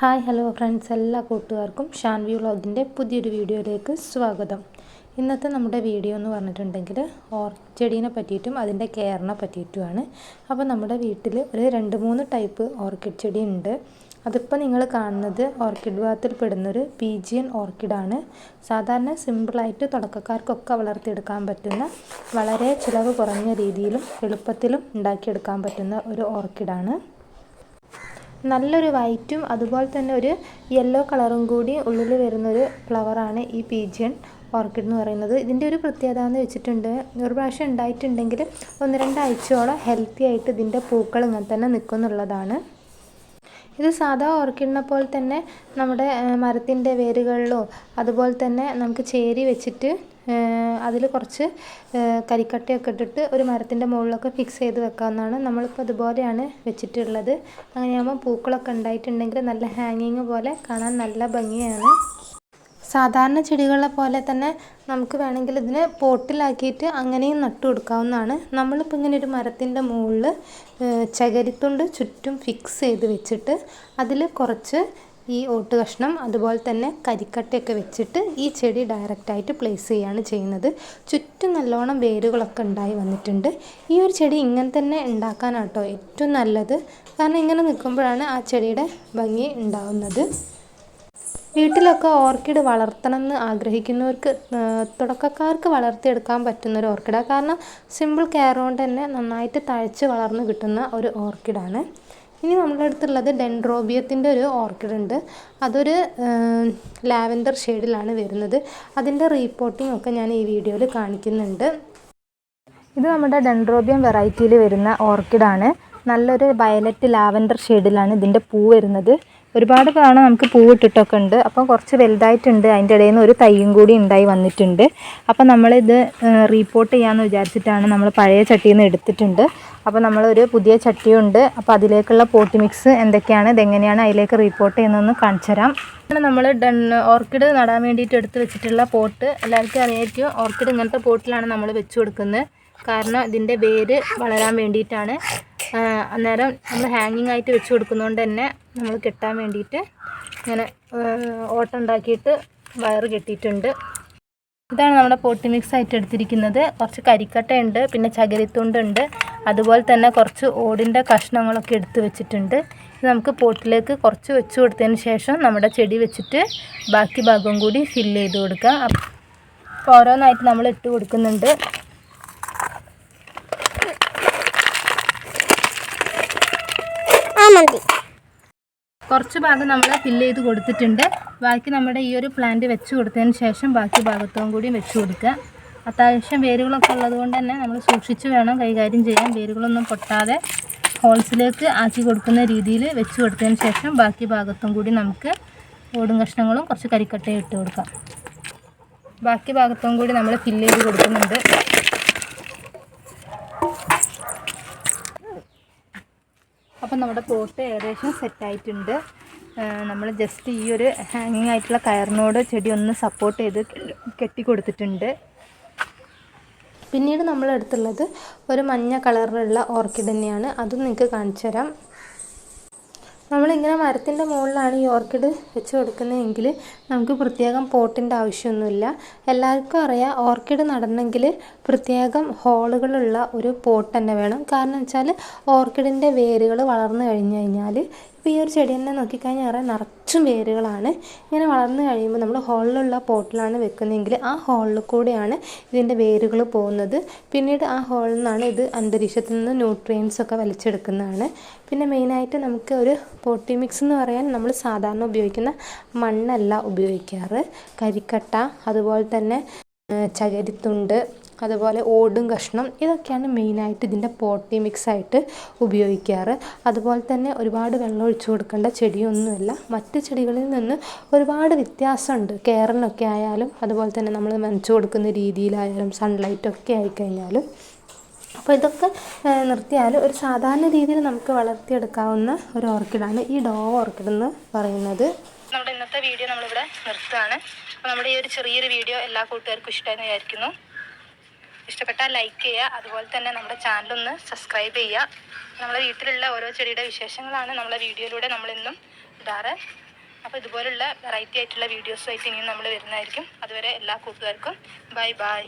Hi hello friends എല്ലാ കൂട്ടുകാർക്കും ഷാൻവി വ്ളോഗിന്റെ പുതിയൊരു വീഡിയോയിലേക്ക് സ്വാഗതം. ഇന്നത്തെ നമ്മുടെ വീഡിയോ എന്ന് പറഞ്ഞിട്ടുണ്ടെങ്കിൽ ഓർക്കിഡ് ചെടീനെ പറ്റിയിട്ടും അതിന്റെ കെയറിനെ പറ്റിയിട്ടുമാണ്. അപ്പോൾ നമ്മുടെ വീട്ടിൽ ഒരു രണ്ട് മൂന്ന് ടൈപ്പ് ഓർക്കിഡ് ചെടി ഉണ്ട്. അതിപ്പോൾ നിങ്ങൾ കാണുന്നത് ഓർക്കിഡ് വിഭാഗത്തിൽ പെടുന്നൊരു പീജിയൻ ഓർക്കിഡാണ് സാധാരണ സിമ്പിളായിട്ട് തുടക്കക്കാർക്കൊക്കെ വളർത്തിയെടുക്കാൻ പറ്റുന്ന വളരെ ചിലവ് കുറഞ്ഞ രീതിയിലും എളുപ്പത്തിലും ഉണ്ടാക്കിയെടുക്കാൻ പറ്റുന്ന ഒരു ഓർക്കിഡാണ് നല്ലൊരു വൈറ്റും അതുപോലെ തന്നെ ഒരു യെല്ലോ കളറും കൂടി ഉള്ളിൽ വരുന്നൊരു ഫ്ലവറാണ് ഈ പീജിയൻ ഓർക്കിഡ് എന്ന് പറയുന്നത്. ഇതിന്റെ ഒരു പ്രത്യേകത എന്ന് വെച്ചിട്ടുണ്ട്. ഒരു പ്രാവശ്യം ഉണ്ടായിട്ടുണ്ടെങ്കിൽ ഒന്ന് രണ്ടാഴ്ചയോളം ഹെൽത്തി ആയിട്ട് ഇതിന്റെ പൂക്കൾ ഇങ്ങനെ തന്നെ നിൽക്കും എന്നുള്ളതാണ് ഇത് സാധാ ഓർക്കിഡിനെ പോലെ തന്നെ നമ്മുടെ മരത്തിന്റെ വേരുകളിലോ അതുപോലെ തന്നെ നമുക്ക് ചേരി വെച്ചിട്ട് അതിൽ കുറച്ച് കരിക്കട്ടയൊക്കെ ഇട്ടിട്ട് ഒരു മരത്തിന്റെ മുകളിലൊക്കെ ഫിക്സ് ചെയ്ത് വെക്കാവുന്നതാണ്. നമ്മളിപ്പോൾ അതുപോലെയാണ് വെച്ചിട്ടുള്ളത്. അങ്ങനെയാകുമ്പോൾ പൂക്കളൊക്കെ ഉണ്ടായിട്ടുണ്ടെങ്കിൽ നല്ല ഹാങ്ങിങ് പോലെ കാണാൻ നല്ല ഭംഗിയാണ്. സാധാരണ ചെടികളെ പോലെ തന്നെ നമുക്ക് വേണമെങ്കിൽ ഇതിനെ പോട്ടിലാക്കിയിട്ട് അങ്ങനെയും നട്ടു കൊടുക്കാവുന്നതാണ്. നമ്മളിപ്പോൾ ഇങ്ങനെ ഒരു മരത്തിന്റെ മുകളിൽ ചകരിത്തുണ്ട് ചുറ്റും ഫിക്സ് ചെയ്ത് വെച്ചിട്ട് അതിൽ കുറച്ച് ഈ ഓട്ട് കഷ്ണം അതുപോലെ തന്നെ കരിക്കട്ടയൊക്കെ വെച്ചിട്ട് ഈ ചെടി ഡയറക്റ്റായിട്ട് പ്ലേസ് ചെയ്യുകയാണ് ചെയ്യുന്നത്. ചുറ്റും നല്ലോണം വേരുകളൊക്കെ ഉണ്ടായി വന്നിട്ടുണ്ട്. ഈ ഒരു ചെടി ഇങ്ങനെ തന്നെ ഉണ്ടാക്കാനാട്ടോ ഏറ്റവും നല്ലത്. കാരണം ഇങ്ങനെ നിൽക്കുമ്പോഴാണ് ആ ചെടിയുടെ ഭംഗി ഉണ്ടാവുന്നത്. വീട്ടിലൊക്കെ ഓർക്കിഡ് വളർത്തണം എന്ന് ആഗ്രഹിക്കുന്നവർക്ക് തുടക്കക്കാർക്ക് വളർത്തിയെടുക്കാൻ പറ്റുന്ന ഒരു ഓർക്കിഡാണ് കാരണം സിമ്പിൾ കെയർ കൊണ്ട് തന്നെ നന്നായിട്ട് തഴച്ച് വളർന്നു കിട്ടുന്ന ഒരു ഓർക്കിഡാണ്. ഇനി നമ്മുടെ അടുത്തുള്ളത് ഡെൻഡ്രോബിയത്തിന്റെ ഒരു ഓർക്കിഡ് ഉണ്ട് അതൊരു ലാവെൻഡർ ഷെയ്ഡിലാണ് വരുന്നത്. അതിന്റെ റീപ്പോർട്ടിംഗ് ഒക്കെ ഞാൻ ഈ വീഡിയോയിൽ കാണിക്കുന്നുണ്ട്. ഇത് നമ്മുടെ ഡെൻഡ്രോബിയം വെറൈറ്റിയിൽ വരുന്ന ഓർക്കിഡാണ്. നല്ലൊരു വയലറ്റ് ലാവെൻഡർ ഷെയ്ഡിലാണ് ഇതിന്റെ പൂ വരുന്നത്. ഒരുപാട് തവണ നമുക്ക് പൂവിട്ടിട്ടൊക്കെ ഉണ്ട്. അപ്പം കുറച്ച് വലുതായിട്ടുണ്ട്. അതിന്റെ ഇടയിൽ നിന്ന് ഒരു തയ്യും കൂടി ഉണ്ടായി വന്നിട്ടുണ്ട്. അപ്പം നമ്മളിത് റീപ്പോർട്ട് ചെയ്യാമെന്ന് വിചാരിച്ചിട്ടാണ് നമ്മൾ പഴയ ചട്ടിയിൽ നിന്ന് എടുത്തിട്ടുണ്ട്. അപ്പോൾ നമ്മളൊരു പുതിയ ചട്ടിയുണ്ട്. അപ്പോൾ അതിലേക്കുള്ള പോട്ടി മിക്സ് എന്തൊക്കെയാണ് ഇതെങ്ങനെയാണ് അതിലേക്ക് റീപ്പോർട്ട് ചെയ്യുന്നതെന്ന് കാണിച്ചു തരാം. നമ്മൾ ഡൺ ഓർക്കിഡ് നടാൻ വേണ്ടിയിട്ട് എടുത്ത് വെച്ചിട്ടുള്ള പോട്ട് എല്ലാവർക്കും അറിയായിരിക്കും. ഓർക്കിഡ് ഇങ്ങനത്തെ പോട്ടിലാണ് നമ്മൾ വെച്ച് കൊടുക്കുന്നത്. കാരണം ഇതിന്റെ വേര് വളരാൻ വേണ്ടിയിട്ടാണ്. അന്നേരം നമ്മൾ ഹാങ്ങിങ് ആയിട്ട് വെച്ച് കൊടുക്കുന്നതുകൊണ്ട് തന്നെ നമ്മൾ കെട്ടാൻ വേണ്ടിയിട്ട് ഇങ്ങനെ ഓട്ടം ഉണ്ടാക്കിയിട്ട് വയറ് കെട്ടിയിട്ടുണ്ട്. ഇതാണ് നമ്മുടെ പോട്ടി മിക്സ് ആയിട്ട് എടുത്തിരിക്കുന്നത്. കുറച്ച് കരിക്കട്ടയുണ്ട് പിന്നെ ചകിരിത്തുണ്ടുണ്ട്. അതുപോലെ തന്നെ കുറച്ച് ഓടിന്റെ കഷ്ണങ്ങളൊക്കെ എടുത്ത് വെച്ചിട്ടുണ്ട്. ഇത് നമുക്ക് പോട്ടിലേക്ക് കുറച്ച് വെച്ച് കൊടുത്തതിന് ശേഷം നമ്മുടെ ചെടി വെച്ചിട്ട് ബാക്കി ഭാഗം കൂടി ഫില്ല് ചെയ്ത് കൊടുക്കുക അപ്പോൾ ഓരോന്നായിട്ട് നമ്മൾ ഇട്ട് കൊടുക്കുന്നുണ്ട്. കുറച്ച് ഭാഗം നമ്മൾ ഫില്ല് ചെയ്ത് കൊടുത്തിട്ടുണ്ട്. ബാക്കി നമ്മുടെ ഈ ഒരു പ്ലാന്റ് വെച്ച് കൊടുത്തതിന് ശേഷം ബാക്കി ഭാഗത്തും കൂടി വെച്ച് കൊടുക്കുക. അത്യാവശ്യം വേരുകളൊക്കെ ഉള്ളത് കൊണ്ട് തന്നെ നമ്മൾ സൂക്ഷിച്ച് വേണം കൈകാര്യം ചെയ്യാൻ. വേരുകളൊന്നും പൊട്ടാതെ ഹോൾസിലേക്ക് ആക്കി കൊടുക്കുന്ന രീതിയിൽ വെച്ച് കൊടുത്തതിന് ശേഷം ബാക്കി ഭാഗത്തും കൂടി നമുക്ക് ഓടും കഷ്ണങ്ങളും കുറച്ച് കരിക്കട്ടയും ഇട്ട് കൊടുക്കാം. ബാക്കി ഭാഗത്തും കൂടി നമ്മൾ ഫില്ല് ചെയ്ത് കൊടുക്കുന്നുണ്ട്. അപ്പം നമ്മുടെ പോട്ട് ഏകദേശം സെറ്റായിട്ടുണ്ട്. നമ്മൾ ജസ്റ്റ് ഈ ഒരു ഹാങ്ങിങ് ആയിട്ടുള്ള കയറിനോട് ചെടി ഒന്ന് സപ്പോർട്ട് ചെയ്ത് കെട്ടി കൊടുത്തിട്ടുണ്ട്. പിന്നീട് നമ്മളെടുത്തുള്ളത് ഒരു മഞ്ഞ കളറിലുള്ള ഓർക്കിഡ് തന്നെയാണ്. അതും നിങ്ങൾക്ക് കാണിച്ചു തരാം നമ്മളിങ്ങനെ മരത്തിന്റെ മുകളിലാണ് ഈ ഓർക്കിഡ് വെച്ച് കൊടുക്കുന്നതെങ്കിൽ നമുക്ക് പ്രത്യേകം പോട്ടിന്റെ ആവശ്യമൊന്നുമില്ല. എല്ലാവർക്കും അറിയാം ഓർക്കിഡ് നടണമെങ്കിൽ പ്രത്യേകം ഹോളുകളുള്ള ഒരു പോട്ട് തന്നെ വേണം. കാരണം വെച്ചാൽ ഓർക്കിഡിന്റെ വേരുകൾ വളർന്നു കഴിഞ്ഞു കഴിഞ്ഞാൽ ഇപ്പോൾ ഈ ഒരു ചെടി തന്നെ നോക്കിക്കഴിഞ്ഞാൽ ഏറെ നിറച്ചും വേരുകളാണ്. ഇങ്ങനെ വളർന്നു കഴിയുമ്പോൾ നമ്മൾ ഹോളിലുള്ള പോട്ടിലാണ് വെക്കുന്നതെങ്കിൽ ആ ഹോളിൽ കൂടെയാണ് ഇതിന്റെ വേരുകൾ പോകുന്നത്. പിന്നീട് ആ ഹോളിൽ നിന്നാണ് ഇത് അന്തരീക്ഷത്തിൽ നിന്ന് ന്യൂട്രിയൻസ് ഒക്കെ വലിച്ചെടുക്കുന്നതാണ്. പിന്നെ മെയിനായിട്ട് നമുക്ക് ഒരു പോട്ടി മിക്സ് എന്ന് പറയാൻ നമ്മൾ സാധാരണ ഉപയോഗിക്കുന്ന മണ്ണല്ല ഉപയോഗിക്കാറ്. കരിക്കട്ട അതുപോലെ തന്നെ ചകരിത്തുണ്ട് അതുപോലെ ഓടും കഷ്ണം ഇതൊക്കെയാണ് മെയിനായിട്ട് ഇതിന്റെ പോട്ടി മിക്സ് ആയിട്ട് ഉപയോഗിക്കാറ്. അതുപോലെ തന്നെ ഒരുപാട് വെള്ളം ഒഴിച്ചു കൊടുക്കേണ്ട ചെടിയൊന്നുമല്ല. മറ്റ് ചെടികളിൽ നിന്ന് ഒരുപാട് വ്യത്യാസമുണ്ട്. കെയറിനൊക്കെ ആയാലും അതുപോലെ തന്നെ നമ്മൾ നനച്ചു കൊടുക്കുന്ന രീതിയിലായാലും സൺലൈറ്റൊക്കെ ആയിക്കഴിഞ്ഞാലും. അപ്പോൾ ഇതൊക്കെ നിർത്തിയാൽ ഒരു സാധാരണ രീതിയിൽ നമുക്ക് വളർത്തിയെടുക്കാവുന്ന ഒരു ഓർക്കിഡാണ് ഈ ഡോ ഓർക്കിഡ് എന്ന് പറയുന്നത്. നമ്മുടെ ഇന്നത്തെ വീഡിയോ നമ്മളിവിടെ നിർത്തുകയാണ്. അപ്പോൾ നമ്മുടെ ഈ ഒരു ചെറിയൊരു വീഡിയോ എല്ലാ കൂട്ടുകാർക്കും ഇഷ്ടമായി വിചാരിക്കുന്നു. ഇഷ്ടപ്പെട്ടാൽ ലൈക്ക് ചെയ്യുക. അതുപോലെ തന്നെ നമ്മുടെ ചാനലൊന്ന് സബ്സ്ക്രൈബ് ചെയ്യുക. നമ്മുടെ വീട്ടിലുള്ള ഓരോ ചെടിയുടെ വിശേഷങ്ങളാണ് നമ്മളെ വീഡിയോയിലൂടെ നമ്മളിന്നും ഇടാറ്. അപ്പോൾ ഇതുപോലുള്ള വെറൈറ്റി ആയിട്ടുള്ള വീഡിയോസുമായിട്ട് ഇനിയും നമ്മൾ വരുന്നതായിരിക്കും. അതുവരെ എല്ലാ കൂട്ടുകാർക്കും ബൈ ബൈ